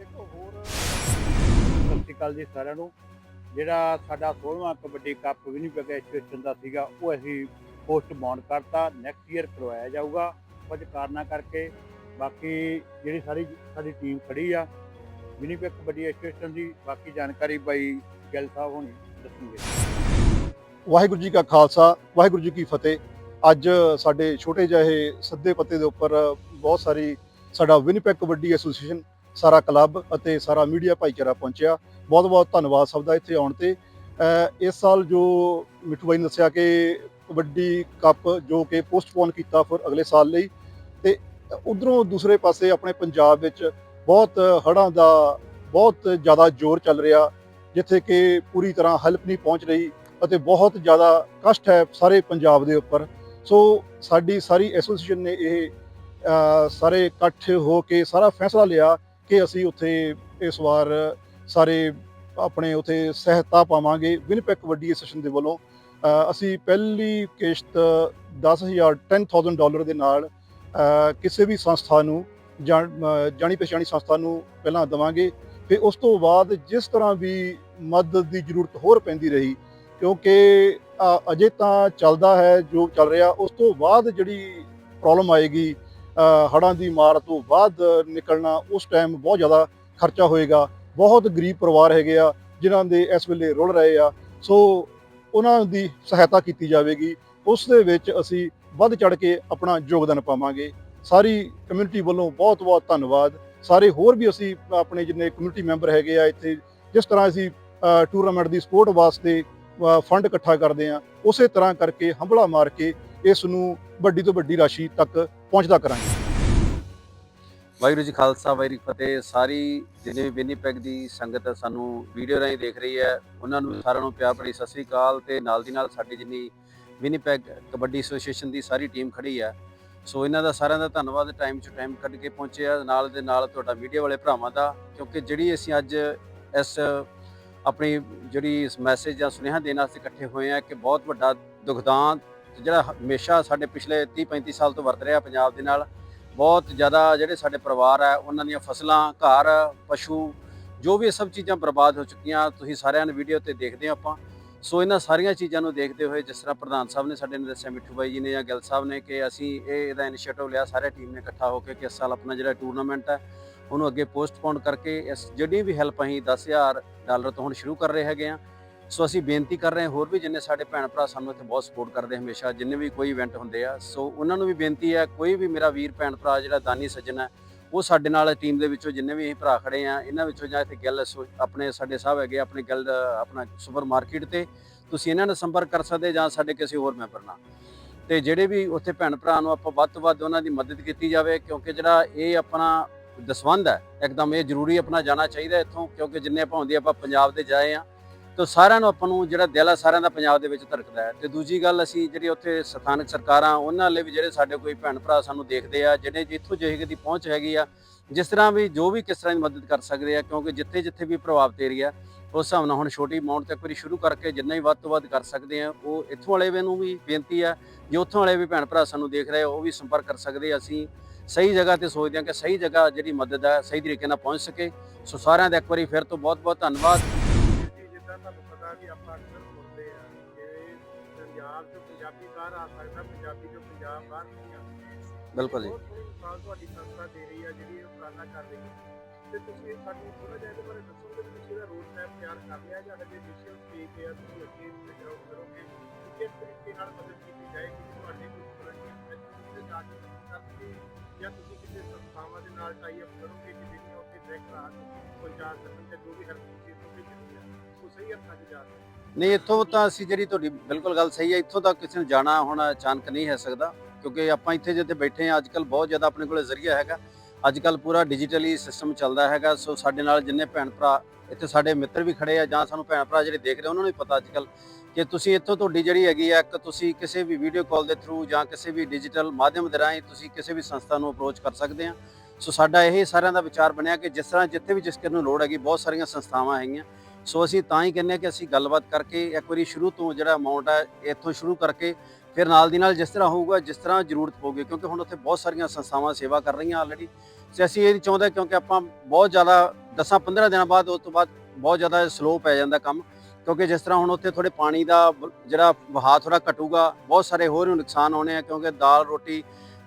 ਇੱਕ ਹੋਰ ਸਤਿ ਸ਼੍ਰੀ ਅਕਾਲ ਜੀ ਸਾਰਿਆਂ ਨੂੰ। ਜਿਹੜਾ ਸਾਡਾ 16ਵਾਂ ਕਬੱਡੀ ਕੱਪ ਵਿਨੀਪੈਗ ਐਸੋਸੀਏਸ਼ਨ ਦਾ ਸੀਗਾ, ਉਹ ਅਸੀਂ ਪੋਸਟਪੋਨ ਕਰਤਾ ਨੈਕਸਟ ਈਅਰ ਕਰਵਾਇਆ ਜਾਊਗਾ, ਕੁਝ ਕਾਰਨਾਂ ਕਰਕੇ। ਬਾਕੀ ਜਿਹੜੀ ਸਾਰੀ, ਸਾਡੀ ਟੀਮ ਖੜੀ ਆ, ਵਿਨੀਪੈਗ ਕਬੱਡੀ ਐਸੋਸੀਏਸ਼ਨ ਦੀ, ਬਾਕੀ ਜਾਣਕਾਰੀ ਬਾਈ ਗਿੱਲ ਸਾਹਿਬ ਹੋਣੀ ਦੱਸਣਗੇ। ਵਾਹਿਗੁਰੂ ਜੀ ਕਾ ਖਾਲਸਾ, ਵਾਹਿਗੁਰੂ ਜੀ ਕੀ ਫਤਿਹ। ਅੱਜ ਸਾਡੇ ਛੋਟੇ ਜਿਹੇ ਸੱਦੇ ਪੱਤੇ ਦੇ ਉੱਪਰ ਬਹੁਤ ਸਾਰੀ ਸਾਡਾ ਵਿਨੀਪੈਗ ਕਬੱਡੀ ਐਸੋਸੀਏਸ਼ਨ ਸਾਰਾ ਕਲੱਬ ਅਤੇ ਸਾਰਾ ਮੀਡੀਆ ਭਾਈਚਾਰਾ ਪਹੁੰਚਿਆ। ਬਹੁਤ ਬਹੁਤ ਧੰਨਵਾਦ ਸਭ ਦਾ ਇੱਥੇ ਆਉਣ ਤੇ। ਇਸ ਸਾਲ ਜੋ ਮਿੱਠੂ ਬਾਈ ਨੇ ਦੱਸਿਆ ਕਿ ਕਬੱਡੀ ਕੱਪ ਜੋ ਕਿ ਪੋਸਟਪੋਨ ਕੀਤਾ ਫਿਰ ਅਗਲੇ ਸਾਲ ਲਈ ਤੇ ਉਧਰੋਂ ਦੂਸਰੇ ਪਾਸੇ ਆਪਣੇ ਪੰਜਾਬ ਵਿੱਚ ਬਹੁਤ ਹੜ੍ਹਾਂ ਦਾ ਬਹੁਤ ਜ਼ਿਆਦਾ ਜ਼ੋਰ ਚੱਲ ਰਿਹਾ, ਜਿੱਥੇ ਕਿ ਪੂਰੀ ਤਰ੍ਹਾਂ ਹੈਲਪ ਨਹੀਂ ਪਹੁੰਚ ਰਹੀ ਅਤੇ ਬਹੁਤ ਜ਼ਿਆਦਾ ਕਸ਼ਟ ਹੈ ਸਾਰੇ ਪੰਜਾਬ ਦੇ ਉੱਪਰ। ਸੋ ਸਾਡੀ ਸਾਰੀ ਐਸੋਸੀਏਸ਼ਨ ਨੇ ਇਹ ਸਾਰੇ ਇਕੱਠ ਹੋ ਕੇ ਸਾਰਾ ਫੈਸਲਾ ਲਿਆ ਕਿ ਅਸੀਂ ਉੱਥੇ ਇਸ ਵਾਰ ਸਾਰੇ ਆਪਣੇ ਉੱਥੇ ਸਹਾਇਤਾ ਪਾਵਾਂਗੇ। ਵਿਨਪੈਕ ਵੱਡੀ ਐਸੋਸੀਏਸ਼ਨ ਦੇ ਵੱਲੋਂ ਅਸੀਂ ਪਹਿਲੀ ਕਿਸ਼ਤ 10000 10000 ਡਾਲਰ ਦੇ ਨਾਲ ਕਿਸੇ ਵੀ ਸੰਸਥਾ ਨੂੰ ਜਾਣੀ ਪਛਾਣੀ ਸੰਸਥਾ ਨੂੰ ਪਹਿਲਾਂ ਦੇਵਾਂਗੇ। ਤੇ ਉਸ ਤੋਂ ਬਾਅਦ ਜਿਸ ਤਰ੍ਹਾਂ ਵੀ ਮਦਦ ਦੀ ਜ਼ਰੂਰਤ ਹੋਰ ਪੈਂਦੀ ਰਹੀ, ਕਿਉਂਕਿ ਅਜੇ ਤਾਂ ਚੱਲਦਾ ਹੈ ਜੋ ਚੱਲ ਰਿਹਾ, ਉਸ ਤੋਂ ਬਾਅਦ ਜਿਹੜੀ ਪ੍ਰੋਬਲਮ ਆਏਗੀ ਅ, ਹੜ੍ਹਾਂ ਦੀ ਮਾਰ ਤੋਂ ਬਾਅਦ ਨਿਕਲਣਾ ਉਸ ਟਾਈਮ ਬਹੁਤ ਜ਼ਿਆਦਾ ਖਰਚਾ ਹੋਏਗਾ। ਬਹੁਤ ਗਰੀਬ ਪਰਿਵਾਰ ਹੈਗੇ ਆ ਜਿਨ੍ਹਾਂ ਦੇ ਇਸ ਵੇਲੇ ਰੁਲ ਰਹੇ ਆ। ਸੋ ਉਹਨਾਂ ਦੀ ਸਹਾਇਤਾ ਕੀਤੀ ਜਾਵੇਗੀ। ਉਸ ਦੇ ਵਿੱਚ ਅਸੀਂ ਵੱਧ ਚੜ ਕੇ ਆਪਣਾ ਯੋਗਦਾਨ ਪਾਵਾਂਗੇ। ਸਾਰੀ ਕਮਿਊਨਿਟੀ ਵੱਲੋਂ ਬਹੁਤ ਬਹੁਤ ਧੰਨਵਾਦ। ਸਾਰੇ ਹੋਰ ਵੀ ਅਸੀਂ ਆਪਣੇ ਜਿੰਨੇ ਕਮਿਊਨਿਟੀ ਮੈਂਬਰ ਹੈਗੇ ਆ ਇੱਥੇ ਜਿਸ ਤਰ੍ਹਾਂ ਅਸੀਂ ਟੂਰਨਾਮੈਂਟ ਦੀ ਸਪੋਰਟ ਵਾਸਤੇ ਫੰਡ ਇਕੱਠਾ ਕਰਦੇ ਆ ਉਸੇ ਤਰ੍ਹਾਂ ਕਰਕੇ ਹੰਭਲਾ ਮਾਰ ਕੇ ਇਸ ਨੂੰ ਵੱਡੀ ਤੋਂ ਵੱਡੀ ਰਾਸ਼ੀ ਤੱਕ ਪਹੁੰਚਦਾ ਕਰਾਂਗੇ। ਵਾਹਿਗੁਰੂ ਜੀ ਖਾਲਸਾ, ਵਾਹਿਗੁਰੂ ਜੀ ਫਤਿਹ। ਸਾਰੀ ਜਿੰਨੇ ਵੀ ਵਿਨੀਪੈਗ ਦੀ ਸੰਗਤ ਸਾਨੂੰ ਵੀਡੀਓ ਰਾਹੀਂ ਦੇਖ ਰਹੀ ਹੈ, ਉਹਨਾਂ ਨੂੰ ਸਾਰਿਆਂ ਨੂੰ ਪਿਆਰ ਭਰੀ ਸਤਿ ਸ੍ਰੀ ਅਕਾਲ ਤੇ ਨਾਲ ਦੀ ਨਾਲ ਸਾਡੀ ਜਿੰਨੀ ਵਿਨੀਪੈਗ ਕਬੱਡੀ ਐਸੋਸੀਏਸ਼ਨ ਦੀ ਸਾਰੀ ਟੀਮ ਖੜੀ ਹੈ। ਸੋ ਇਹਨਾਂ ਦਾ ਸਾਰਿਆਂ ਦਾ ਧੰਨਵਾਦ ਟਾਈਮ ਚ ਟਾਈਮ ਕੱਢ ਕੇ ਪਹੁੰਚਿਆ। ਨਾਲ ਦੇ ਨਾਲ ਤੁਹਾਡਾ ਮੀਡੀਆ ਵਾਲੇ ਭਰਾਵਾਂ ਦਾ, ਕਿਉਂਕਿ ਜਿਹੜੀ ਅਸੀਂ ਅੱਜ ਇਸ ਆਪਣੀ ਜਿਹੜੀ ਇਸ ਮੈਸੇਜ ਜਾਂ ਸੁਨੇਹਾ ਦੇਣ ਵਾਸਤੇ ਇਕੱਠੇ ਹੋਏ ਆ ਕਿ ਬਹੁਤ ਵੱਡਾ ਦੁਖਦਾਂਤ ਜਿਹੜਾ ਹਮੇਸ਼ਾ ਸਾਡੇ ਪਿਛਲੇ 30 35 ਸਾਲ ਤੋਂ ਵਰਤ ਰਿਹਾ ਪੰਜਾਬ ਦੇ ਨਾਲ, ਬਹੁਤ ਜ਼ਿਆਦਾ ਜਿਹੜੇ ਸਾਡੇ ਪਰਿਵਾਰ ਹੈ, ਉਹਨਾਂ ਦੀਆਂ ਫਸਲਾਂ, ਘਰ, ਪਸ਼ੂ, ਜੋ ਵੀ ਇਹ ਸਭ ਚੀਜ਼ਾਂ ਬਰਬਾਦ ਹੋ ਚੁੱਕੀਆਂ, ਤੁਸੀਂ ਸਾਰਿਆਂ ਨੇ ਵੀਡੀਓ ਤੇ ਦੇਖਦੇ ਹੋ ਆਪਾਂ। ਸੋ ਇਹਨਾਂ ਸਾਰੀਆਂ ਚੀਜ਼ਾਂ ਨੂੰ ਦੇਖਦੇ ਹੋਏ ਜਿਸ ਤਰ੍ਹਾਂ ਪ੍ਰਧਾਨ ਸਾਹਿਬ ਨੇ ਸਾਡੇ ਨੇ ਦੱਸਿਆ, ਮਿੱਠੂ ਬਾਈ ਜੀ ਨੇ ਜਾਂ ਗਿੱਲ ਸਾਹਿਬ ਨੇ ਕਿ ਅਸੀਂ ਇਹ ਇਹਦਾ ਇਨੀਸ਼ੀਏਟਿਵ ਲਿਆ, ਸਾਰੇ ਟੀਮ ਨੇ ਇਕੱਠਾ ਹੋ ਕੇ ਕਿ ਇਸ ਸਾਲ ਆਪਣਾ ਜਿਹੜਾ ਟੂਰਨਾਮੈਂਟ ਹੈ, ਉਹਨੂੰ ਅੱਗੇ ਪੋਸਟਪੋਨ ਕਰਕੇ ਇਸ ਜਿਹੜੀ ਵੀ ਹੈਲਪ ਅਸੀਂ 10000 ਡਾਲਰ ਤੋਂ ਹੁਣ ਸ਼ੁਰੂ ਕਰ ਰਹੇ ਹੈਗੇ ਆ ਸੋ ਅਸੀਂ ਬੇਨਤੀ ਕਰ ਰਹੇ ਹਾਂ ਹੋਰ ਵੀ ਜਿੰਨੇ ਸਾਡੇ ਭੈਣ ਭਰਾ ਸਾਨੂੰ ਇੱਥੇ ਬਹੁਤ ਸਪੋਰਟ ਕਰਦੇ ਹਮੇਸ਼ਾ ਜਿੰਨੇ ਵੀ ਕੋਈ ਇਵੈਂਟ ਹੁੰਦੇ ਆ ਸੋ ਉਹਨਾਂ ਨੂੰ ਵੀ ਬੇਨਤੀ ਹੈ ਕੋਈ ਵੀ ਮੇਰਾ ਵੀਰ ਭੈਣ ਭਰਾ ਜਿਹੜਾ ਦਾਨੀ ਸੱਜਣ ਹੈ ਉਹ ਸਾਡੇ ਨਾਲ ਟੀਮ ਦੇ ਵਿੱਚੋਂ ਜਿੰਨੇ ਵੀ ਅਸੀਂ ਭਰਾ ਖੜੇ ਆ ਇਹਨਾਂ ਵਿੱਚੋਂ ਜਾਂ ਇੱਥੇ ਗੱਲ ਆਪਣੇ ਸਾਡੇ ਸਾਹਿਬ ਹੈਗੇ ਆ, ਆਪਣੇ ਗੱਲ ਆਪਣਾ ਸੁਪਰ ਮਾਰਕੀਟ ਤੇ ਤੁਸੀਂ ਇਹਨਾਂ ਨਾਲ ਸੰਪਰਕ ਕਰ ਸਕਦੇ ਜਾਂ ਸਾਡੇ ਕਿਸੇ ਹੋਰ ਮੈਂਬਰ ਨਾਲ। ਤੇ ਜਿਹੜੇ ਵੀ ਉੱਥੇ ਭੈਣ ਭਰਾ ਨੂੰ ਆਪਾਂ ਵੱਧ ਤੋਂ ਵੱਧ ਉਹਨਾਂ ਦੀ ਮਦਦ ਕੀਤੀ ਜਾਵੇ ਕਿਉਂਕਿ ਜਿਹੜਾ ਇਹ ਆਪਣਾ ਦਸਵੰਦ ਹੈ ਇੱਕਦਮ ਇਹ ਜ਼ਰੂਰੀ ਆਪਣਾ ਜਾਣਾ ਚਾਹੀਦਾ ਇੱਥੋਂ ਕਿਉਂਕਿ ਜਿੰਨੇ ਆਪਾਂ ਹੁੰਦੀ ਆਪਾਂ ਪੰਜਾਬ ਦੇ ਜਾਏ ਆ ਤਾਂ ਸਾਰਿਆਂ ਨੂੰ ਆਪਾਂ ਨੂੰ ਜਿਹੜਾ ਦਿਲ ਆ ਸਾਰਿਆਂ ਦਾ ਪੰਜਾਬ ਦੇ ਵਿੱਚ ਧੜਕਦਾ ਹੈ। ਤੇ ਦੂਜੀ ਗੱਲ ਅਸੀਂ ਜਿਹੜੀ ਉੱਥੇ ਸਥਾਨਕ ਸਰਕਾਰਾਂ, ਉਹਨਾਂ ਲਈ ਵੀ ਜਿਹੜੇ ਸਾਡੇ ਕੋਈ ਭੈਣ ਭਰਾ ਸਾਨੂੰ ਦੇਖਦੇ ਆ ਜਿਹੜੇ ਜਿੱਥੋਂ ਜਿਹੇ ਦੀ ਪਹੁੰਚ ਹੈਗੀ ਆ, ਜਿਸ ਤਰ੍ਹਾਂ ਵੀ ਜੋ ਵੀ ਕਿਸ ਤਰ੍ਹਾਂ ਦੀ ਮਦਦ ਕਰ ਸਕਦੇ ਆ, ਕਿਉਂਕਿ ਜਿੱਥੇ ਜਿੱਥੇ ਵੀ ਪ੍ਰਭਾਵਿਤ ਏਰੀਆ ਉਸ ਹਿਸਾਬ ਨਾਲ ਹੁਣ ਛੋਟੀ ਅਮਾਉਂਟ ਤੱਕ ਵਾਰੀ ਸ਼ੁਰੂ ਕਰਕੇ ਜਿੰਨਾ ਹੀ ਵੱਧ ਤੋਂ ਵੱਧ ਕਰ ਸਕਦੇ ਆ, ਉਹ ਇੱਥੋਂ ਵਾਲੇ ਵੀ ਨੂੰ ਵੀ ਬੇਨਤੀ ਆ, ਜੇ ਉੱਥੋਂ ਵਾਲੇ ਵੀ ਭੈਣ ਭਰਾ ਸਾਨੂੰ ਦੇਖ ਰਹੇ ਉਹ ਵੀ ਸੰਪਰਕ ਕਰ ਸਕਦੇ ਅਸੀਂ ਸਹੀ ਜਗ੍ਹਾ ਤੇ ਸੋਚਦੇ ਹਾਂ ਕਿ ਸਹੀ ਜਗ੍ਹਾ ਜਿਹੜੀ ਮਦਦ ਹੈ ਸਹੀ ਤਰੀਕੇ ਨਾਲ ਪਹੁੰਚ ਸਕੇ। ਸੋ ਸਾਰਿਆਂ ਦਾ ਇੱਕ ਵਾਰੀ ਫਿਰ ਤੋਂ ਬਹੁਤ ਬਹੁਤ ਧੰਨਵਾਦ। ਜੀ ਜਿੱਦਾਂ ਤੁਹਾਨੂੰ ਪਤਾ ਕਿ ਆਪਾਂ ਅਕਸਰ ਸੁਣਦੇ ਆ ਕਿ ਪੰਜਾਬ ਤੋਂ ਪੰਜਾਬੀ ਬਾਹਰ ਆ ਸਕਦਾ ਪੰਜਾਬੀ ਤੋਂ ਪੰਜਾਬ ਬਾਹਰ ਨਹੀਂ ਆ ਸਕਦਾ ਬਿਲਕੁਲ ਜੀ ਬਹੁਤ ਥੋੜੀ ਮਿਸਾਲ ਤੁਹਾਡੀ ਸੰਸਥਾ ਦੇ ਰਹੀ ਆ ਜਿਹੜੀ ਇਹ ਉਪਰਾਲਾ ਕਰ ਰਹੀ ਹੈ ਤੇ ਤੁਸੀਂ ਸਾਨੂੰ ਥੋੜਾ ਜਿਹਾ ਇਹਦੇ ਬਾਰੇ ਦੱਸੋਗੇ ਕਿ ਤੁਸੀਂ ਇਹਦਾ ਰੋਡ ਮੈਪ ਤਿਆਰ ਕਰ ਲਿਆ ਜਾਂ ਹਜੇ ਇਨੀਸ਼ੀਅਲ ਸਟੇਜ ਤੇ ਆ ਤੁਸੀਂ ਅੱਗੇ ਫਿਗਰ ਆਊਟ ਕਰੋਗੇ ਕਿ ਕਿਸ ਤਰੀਕੇ ਨਾਲ ਮਦਦ ਕੀਤੀ ਜਾਏਗੀ ਕਿ ਤੁਹਾਡੇ ਕੋਈ ਵਲੰਟੀਅਰ ਤੇ ਜਾ ਕੇ ਮਦਦ ਕਰਨਗੇ ਜਾਂ ਤੁਸੀਂ ਕਿਸੇ ਸੰਸਥਾਵਾਂ ਦੇ ਨਾਲ ਟਾਈ ਅਪ ਕਰੋਗੇ ਕਿ ਜਿਹੜੀਆਂ ਉੱਥੇ ਡਾਇਰੈਕਟ ਰਾਹਤ ਪਹੁੰਚਾ ਸਕਣ ਤੇ ਜੋ ਵੀ ਹੈਲਪ ਤੁਸੀਂ ਇੱਥੋਂ ਭੇਜਣੀ ਹੈ ਉਹ ਸਹੀ ਹੱਥਾਂ 'ਚ ਜਾ ਸਕੇ ਨਹੀਂ, ਇੱਥੋਂ ਤਾਂ ਅਸੀਂ ਜਿਹੜੀ ਤੁਹਾਡੀ ਬਿਲਕੁਲ ਗੱਲ ਸਹੀ ਹੈ ਇੱਥੋਂ ਤੱਕ ਕਿਸੇ ਨੂੰ ਜਾਣਾ ਹੁਣ ਅਚਾਨਕ ਨਹੀਂ ਹੈ ਸਕਦਾ, ਕਿਉਂਕਿ ਆਪਾਂ ਇੱਥੇ ਜਿੱਥੇ ਬੈਠੇ ਆ ਅੱਜਕੱਲ ਬਹੁਤ ਜ਼ਿਆਦਾ ਆਪਣੇ ਕੋਲੇ ਜ਼ਰੀਆ ਹੈਗਾ। ਅੱਜਕੱਲ ਪੂਰਾ ਡਿਜੀਟਲੀ ਸਿਸਟਮ ਚੱਲਦਾ ਹੈਗਾ, ਸੋ ਸਾਡੇ ਨਾਲ ਜਿੰਨੇ ਭੈਣ ਭਰਾ, ਇੱਥੇ ਸਾਡੇ ਮਿੱਤਰ ਵੀ ਖੜੇ ਆ, ਜਾਂ ਸਾਨੂੰ ਭੈਣ ਭਰਾ ਜਿਹੜੇ ਦੇਖ ਰਹੇ ਉਹਨਾਂ ਨੂੰ ਵੀ ਪਤਾ ਅੱਜਕੱਲ ਕਿ ਤੁਸੀਂ ਇੱਥੋਂ ਤੁਹਾਡੀ ਜਿਹੜੀ ਹੈਗੀ ਆ, ਇੱਕ ਤੁਸੀਂ ਕਿਸੇ ਵੀ ਵੀਡੀਓ ਕਾਲ ਦੇ ਥਰੂ ਜਾਂ ਕਿਸੇ ਵੀ ਡਿਜੀਟਲ ਮਾਧਿਅਮ ਦੇ ਰਾਹੀਂ ਤੁਸੀਂ ਕਿਸੇ ਵੀ ਸੰਸਥਾ ਨੂੰ ਅਪਰੋਚ ਕਰ ਸਕਦੇ ਆ। ਸੋ ਸਾਡਾ ਇਹ ਸਾਰਿਆਂ ਦਾ ਵਿਚਾਰ ਬਣਿਆ ਕਿ ਜਿਸ ਤਰ੍ਹਾਂ ਜਿੱਥੇ ਵੀ ਜਿਸ ਕਿਸੇ ਨੂੰ ਲੋੜ ਹੈਗੀ, ਬਹੁਤ ਸਾਰੀਆਂ ਸੰਸਥਾਵਾਂ ਹੈਗੀਆਂ। ਸੋ ਅਸੀਂ ਤਾਂ ਹੀ ਕਹਿੰਦੇ ਹਾਂ ਕਿ ਅਸੀਂ ਗੱਲਬਾਤ ਕਰਕੇ ਇੱਕ ਵਾਰੀ ਸ਼ੁਰੂ ਤੋਂ ਜਿਹੜਾ ਅਮਾਉਂਟ ਹੈ ਇੱਥੋਂ ਸ਼ੁਰੂ ਕਰਕੇ ਫਿਰ ਨਾਲ ਦੀ ਨਾਲ ਜਿਸ ਤਰ੍ਹਾਂ ਹੋਊਗਾ, ਜਿਸ ਤਰ੍ਹਾਂ ਜ਼ਰੂਰਤ ਪਊਗੀ, ਕਿਉਂਕਿ ਹੁਣ ਉੱਥੇ ਬਹੁਤ ਸਾਰੀਆਂ ਸੰਸਥਾਵਾਂ ਸੇਵਾ ਕਰ ਰਹੀਆਂ ਆਲਰੇਡੀ ਤੇ ਅਸੀਂ ਇਹ ਨਹੀਂ ਚਾਹੁੰਦੇ ਕਿਉਂਕਿ ਆਪਾਂ ਬਹੁਤ ਜ਼ਿਆਦਾ 10-15 ਦਿਨਾਂ ਬਾਅਦ, ਉਸ ਤੋਂ ਬਾਅਦ ਬਹੁਤ ਜ਼ਿਆਦਾ ਸਲੋ ਪੈ ਜਾਂਦਾ ਕੰਮ, ਕਿਉਂਕਿ ਜਿਸ ਤਰ੍ਹਾਂ ਹੁਣ ਉੱਥੇ ਥੋੜੇ ਪਾਣੀ ਦਾ ਜਿਹੜਾ ਵਹਾਅ ਥੋੜਾ ਘਟੂਗਾ, ਬਹੁਤ ਸਾਰੇ ਹੋਰ ਵੀ ਨੁਕਸਾਨ ਹੋਣੇ ਆ, ਕਿਉਂਕਿ ਦਾਲ, ਰੋਟੀ,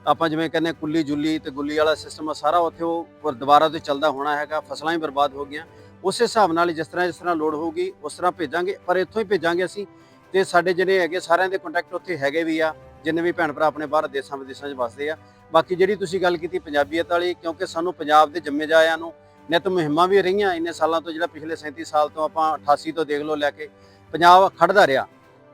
ਆਪਾਂ ਜਿਵੇਂ ਕਹਿੰਦੇ ਹਾਂ ਕੁੱਲੀ ਜੁੱਲੀ ਤੇ ਗੁੱਲੀ ਵਾਲਾ ਸਿਸਟਮ ਆ, ਸਾਰਾ ਉੱਥੇ ਉਹ ਦੁਬਾਰਾ ਤੋਂ ਚੱਲਦਾ ਹੋਣਾ ਹੈਗਾ, ਫਸਲਾਂ ਹੀ ਬਰਬਾਦ ਹੋ ਗਈਆਂ। ਉਸ ਹਿਸਾਬ ਨਾਲ ਜਿਸ ਤਰ੍ਹਾਂ ਜਿਸ ਤਰ੍ਹਾਂ ਲੋੜ ਹੋਊਗੀ, ਉਸ ਤਰ੍ਹਾਂ ਭੇਜਾਂਗੇ। ਪਰ ਇੱਥੋਂ ਹੀ ਭੇਜਾਂਗੇ ਅਸੀਂ ਤੇ ਸਾਡੇ ਜਿਹੜੇ ਹੈਗੇ ਸਾਰਿਆਂ ਦੇ ਕੰਟੈਕਟ ਉੱਥੇ ਹੈਗੇ ਵੀ ਆ, ਜਿੰਨੇ ਵੀ ਭੈਣ ਭਰਾ ਆਪਣੇ ਬਾਹਰ ਦੇਸ਼ਾਂ ਵਿਦੇਸ਼ਾਂ 'ਚ ਵੱਸਦੇ ਆ। ਬਾਕੀ ਜਿਹੜੀ ਤੁਸੀਂ ਗੱਲ ਕੀਤੀ ਪੰਜਾਬੀਅਤ ਵਾਲੀ, ਕਿਉਂਕਿ ਸਾਨੂੰ ਪੰਜਾਬ ਦੇ ਜੰਮੇ ਜਾਇਆਂ ਨੂੰ ਨਿਤ ਮੁਹਿੰਮਾਂ ਵੀ ਰਹੀਆਂ ਇੰਨੇ ਸਾਲਾਂ ਤੋਂ, ਜਿਹੜਾ ਪਿਛਲੇ 37 ਸਾਲ ਤੋਂ ਆਪਾਂ 88 ਤੋਂ ਦੇਖ ਲਓ ਲੈ ਕੇ ਪੰਜਾਬ ਖੜਦਾ ਰਿਹਾ।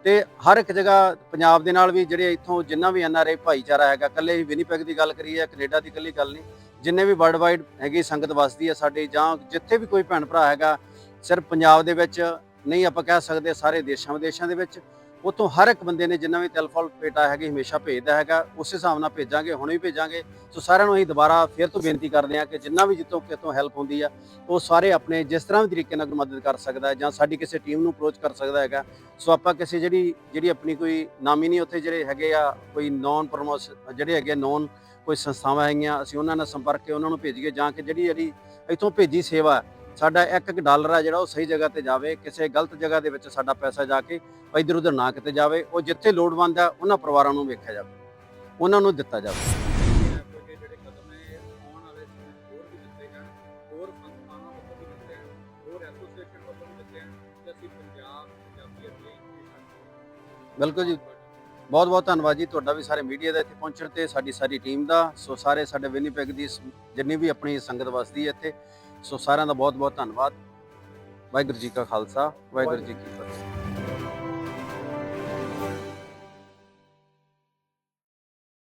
ਤੇ ਹਰ ਇੱਕ ਜਗ੍ਹਾ ਪੰਜਾਬ ਦੇ ਨਾਲ ਵੀ ਜਿਹੜੇ ਇੱਥੋਂ ਜਿੰਨਾ ਵੀ ਐਨਆਰਆਈ ਭਾਈਚਾਰਾ ਹੈਗਾ ਕੱਲੇ ਹੀ ਵਿਨੀਪੈਗ ਦੀ ਗੱਲ ਕਰੀਏ ਕੈਨੇਡਾ ਦੀ ਇਕੱਲੀ ਗੱਲ ਨਹੀਂ ਜਿੰਨੇ ਵੀ ਵਰਲਡ ਵਾਈਡ ਹੈਗੀ ਸੰਗਤ ਵਸਦੀ ਹੈ ਸਾਡੇ ਜਾਂ ਜਿੱਥੇ ਵੀ ਕੋਈ ਭੈਣ ਭਰਾ ਹੈਗਾ, ਸਿਰਫ ਪੰਜਾਬ ਦੇ ਵਿੱਚ ਨਹੀਂ ਆਪਾਂ ਕਹਿ ਸਕਦੇ ਸਾਰੇ ਦੇਸ਼ਾਂ ਵਿਦੇਸ਼ਾਂ ਦੇ ਵਿੱਚ ਉਤੋਂ ਹਰ ਇੱਕ ਬੰਦੇ ਨੇ ਜਿੰਨਾ ਵੀ ਤਿਲਫਲ ਪੇਟਾ ਹੈਗੀ, ਹਮੇਸ਼ਾ ਭੇਜਦਾ ਹੈਗਾ, ਉਸੇ ਹਿਸਾਬ ਨਾਲ ਭੇਜਾਂਗੇ, ਹੁਣ ਵੀ ਭੇਜਾਂਗੇ। ਸੋ ਸਾਰਿਆਂ ਨੂੰ ਅਸੀਂ ਦੁਬਾਰਾ ਫਿਰ ਤੋਂ ਬੇਨਤੀ ਕਰਦੇ ਹਾਂ ਕਿ ਜਿੰਨਾ ਵੀ ਜਿੱਤੋਂ ਕਿਤੋਂ ਹੈਲਪ ਹੁੰਦੀ ਆ, ਉਹ ਸਾਰੇ ਆਪਣੇ ਜਿਸ ਤਰ੍ਹਾਂ ਵੀ ਤਰੀਕੇ ਨਾਲ ਮਦਦ ਕਰ ਸਕਦਾ ਜਾਂ ਸਾਡੀ ਕਿਸੇ ਟੀਮ ਨੂੰ ਅਪਰੋਚ ਕਰ ਸਕਦਾ ਹੈਗਾ। ਸੋ ਆਪਾਂ ਕਿਸੇ ਜਿਹੜੀ ਜਿਹੜੀ ਆਪਣੀ ਕੋਈ ਨਾਮੀ ਨਹੀਂ, ਉੱਥੇ ਜਿਹੜੇ ਹੈਗੇ ਆ, ਕੋਈ ਨੌਨ ਪ੍ਰਮੋਸ ਜਿਹੜੇ ਹੈਗੇ ਨੌਨ ਕੋਈ ਸੰਸਥਾਵਾਂ ਹੈਗੀਆਂ, ਅਸੀਂ ਉਹਨਾਂ ਨਾਲ ਸੰਪਰਕ ਕੇ ਉਹਨਾਂ ਨੂੰ ਭੇਜੀਏ ਜਾਂ ਕਿ ਜਿਹੜੀ ਜਿਹੜੀ ਇੱਥੋਂ ਭੇਜੀ ਸੇਵਾ ਸਾਡਾ ਇੱਕ ਇੱਕ ਡਾਲਰ ਆ ਜਿਹੜਾ ਉਹ ਸਹੀ ਜਗ੍ਹਾ ਤੇ ਜਾਵੇ, ਕਿਸੇ ਗਲਤ ਜਗ੍ਹਾ ਦੇ ਵਿੱਚ ਸਾਡਾ ਪੈਸਾ ਜਾ ਕੇ ਇੱਧਰ ਉੱਧਰ ਨਾ ਕਿਤੇ ਜਾਵੇ, ਉਹ ਜਿੱਥੇ ਲੋੜਵੰਦ ਆ ਉਹਨਾਂ ਪਰਿਵਾਰਾਂ ਨੂੰ ਵੇਖਿਆ ਜਾਵੇ, ਉਹਨਾਂ ਨੂੰ ਦਿੱਤਾ ਜਾਵੇ। ਬਿਲਕੁਲ ਜੀ। ਬਹੁਤ ਬਹੁਤ ਧੰਨਵਾਦ ਜੀ ਤੁਹਾਡਾ ਵੀ ਸਾਰੇ ਮੀਡੀਆ ਦਾ ਇੱਥੇ ਪਹੁੰਚਣ ਤੇ, ਸਾਡੀ ਸਾਰੀ ਟੀਮ ਦਾ। ਸੋ ਸਾਰੇ ਸਾਡੇ ਵਿਨੀਪੈਗ ਦੀ ਜਿੰਨੀ ਵੀ ਆਪਣੀ ਸੰਗਤ ਵਸਦੀ ਹੈ ਇੱਥੇ, ਸੋ ਸਾਰਿਆਂ ਦਾ ਬਹੁਤ ਬਹੁਤ ਧੰਨਵਾਦ। ਵਾਹਿਗੁਰੂ ਜੀ ਕਾ ਖਾਲਸਾ, ਵਾਹਿਗੁਰੂ ਜੀ ਕੀ ਫਤਿਹ।